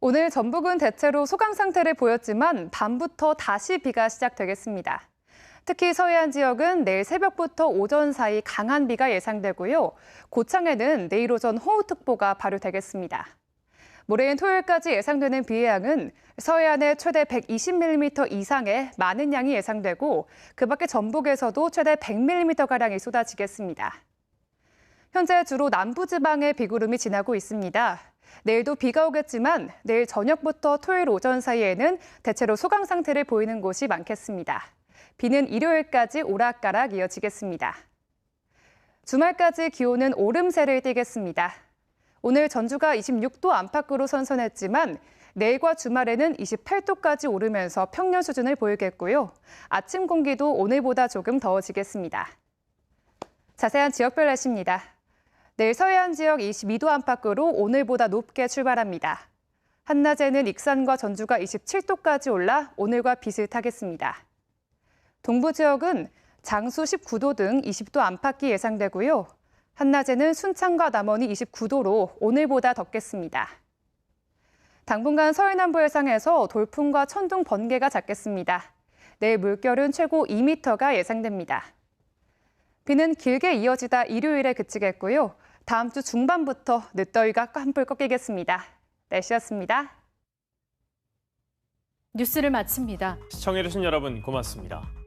오늘 전북은 대체로 소강 상태를 보였지만 밤부터 다시 비가 시작되겠습니다. 특히 서해안 지역은 내일 새벽부터 오전 사이 강한 비가 예상되고요. 고창에는 내일 오전 호우특보가 발효되겠습니다. 모레인 토요일까지 예상되는 비의 양은 서해안에 최대 120mm 이상의 많은 양이 예상되고 그 밖에 전북에서도 최대 100mm가량이 쏟아지겠습니다. 현재 주로 남부지방에 비구름이 지나고 있습니다. 내일도 비가 오겠지만 내일 저녁부터 토요일 오전 사이에는 대체로 소강 상태를 보이는 곳이 많겠습니다. 비는 일요일까지 오락가락 이어지겠습니다. 주말까지 기온은 오름세를 띠겠습니다. 오늘 전주가 26도 안팎으로 선선했지만 내일과 주말에는 28도까지 오르면서 평년 수준을 보이겠고요. 아침 공기도 오늘보다 조금 더워지겠습니다. 자세한 지역별 날씨입니다. 내일 서해안 지역 22도 안팎으로 오늘보다 높게 출발합니다. 한낮에는 익산과 전주가 27도까지 올라 오늘과 비슷하겠습니다. 동부 지역은 장수 19도 등 20도 안팎이 예상되고요. 한낮에는 순창과 남원이 29도로 오늘보다 덥겠습니다. 당분간 서해 남부 해상에서 돌풍과 천둥 번개가 잦겠습니다. 내일 물결은 최고 2m가 예상됩니다. 비는 길게 이어지다 일요일에 그치겠고요. 다음 주 중반부터 늦더위가 한풀 꺾이겠습니다. 날씨였습니다. 뉴스를 마칩니다. 시청해주신 여러분 고맙습니다.